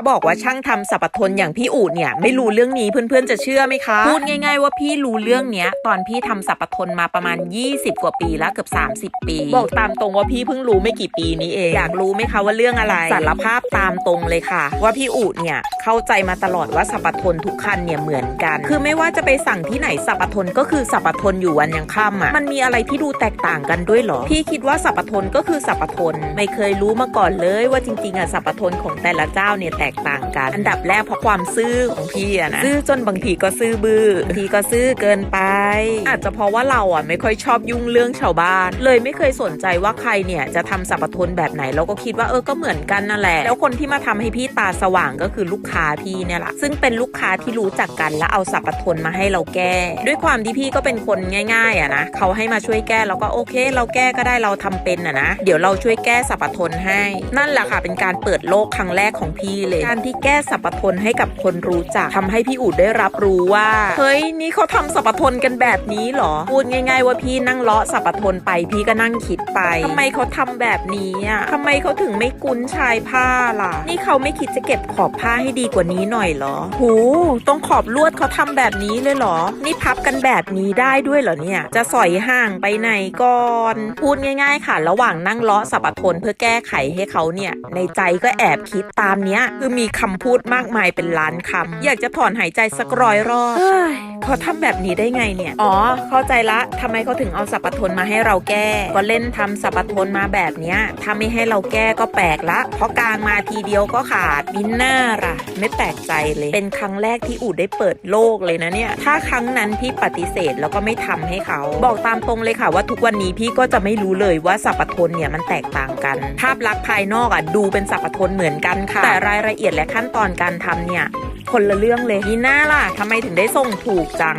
ถ้าบอกว่าช่างทำสัปทนอย่างพี่อูดเนี่ยไม่รู้เรื่องนี้เพื่อนๆจะเชื่อไหมคะ พูดง่ายๆว่าพี่รู้เรื่องเนี้ย ตอนพี่ทำสัปทนมาประมาณ 20 กว่าปีแล้วเกือบ 30 ปี บอกตามตรงว่าพี่เพิ่งรู้ไม่กี่ปีนี้เอง อยากรู้ไหมคะว่าเรื่องอะไรสารภาพตามตรงเลยค่ะ ว่าพี่อูดเนี่ยเข้าใจมาตลอดว่าสัปทนทุกคันเนี่ยเหมือนกัน คือไม่ว่าจะไปสั่งที่ไหนสัปทนก็คือสัปทนอยู่วันยังค่ำอะมันมีอะไรที่ดูแตกต่างกันด้วยเหรอ พี่คิดว่าสัปทนก็คือสัปทนไม่เคยรู้มาก่อนเลยว่าจริงๆอะสัปทนของแต่ละเจ้าเนี่ยแตกต่างกัน อันดับแรกเพราะความซื่อของพี่อะนะซื่อจนบางทีก็ซื่อบื้อบางทีก็ซื่อเกินไป อาจจะเพราะว่าเราอะไม่ค่อยชอบยุ่งเรื่องชาวบ้าน เลยไม่เคยสนใจว่าใครเนี่ยจะทำสัปทนแบบไหนเราก็คิดว่าเออก็เหมือนกันนั่นแหละ แล้วคนที่มาทำให้พี่ตาสว่างก็คือลูกค้าพี่เนี่ยแหละซึ่งเป็นลูกค้าที่รู้จักกันแล้วเอาสัปทนมาให้เราแก้ ด้วยความที่พี่ก็เป็นคนง่ายๆอะนะเขาให้มาช่วยแก้เราก็โอเค เราแก้ก็ได้เราทำเป็นอะนะ เดี๋ยวเราช่วยแก้สัปทนให้ นั่นแหละค่ะเป็นการเปิดโลกครั้งแรกของพี่เลยการที่แก้สัปทนให้กับคนรู้จักทำให้พี่อูดได้รับรู้ว่า เฮ้ยนี่เขาทำสัปทนกันแบบนี้เหรอ พูดง่าย ๆ ว่าพี่นั่งเลาะสัปทนไปพี่ก็นั่งคิดไปทำไมเขาทำแบบนี้อะทำไมเขาถึงไม่กุ้นชายผ้าล่ะ นี่เขาไม่คิดจะเก็บขอบผ้าให้ดีกว่านี้หน่อยเหรอหูต้องขอบลวดเขาทำแบบนี้เลยเหรอ นี่พับกันแบบนี้ได้ด้วยเหรอเนี่ย จะสอยห่างไปไหนก่อน พูดง่าย ๆ ค่ะ ระหว่างนั่งเลาะสัปทนเพื่อแก้ไขให้เขาเนี่ย ในใจก็แอบคิดตามเนี้ยคือมีคำพูดมากมายเป็นล้านคำอยากจะถอนหายใจสักร้อยรอบเฮ้ยเขาทำแบบนี้ได้ไงเนี่ย อ๋อ เข้าใจละทำไมเขาถึงเอาสัปทนมาให้เราแก้ ก็เล่นทำสัปทนมาแบบเนี้ยถ้าไม่ให้เราแก้ก็แปลกละ เพราะกลางมาทีเดียวก็ขาดมินน่าล่ะ ไม่แปลกใจเลย เป็นครั้งแรกที่อูดได้เปิดโลกเลยนะเนี่ย ถ้าครั้งนั้นพี่ปฏิเสธแล้วก็ไม่ทำให้เขา บอกตามตรงเลยค่ะว่าทุกวันนี้พี่ก็จะไม่รู้เลยว่าสัปทนเนี่ยมันแตกต่างกัน ภาพลักษณ์ภายนอกอะดูเป็นสัปทนเหมือนกันค่ะ แต่รายละเอียดและขั้นตอนการทำเนี่ยคนละเรื่องเลยนี่หน้าล่ะทำไมถึงได้ส่งถูกจัง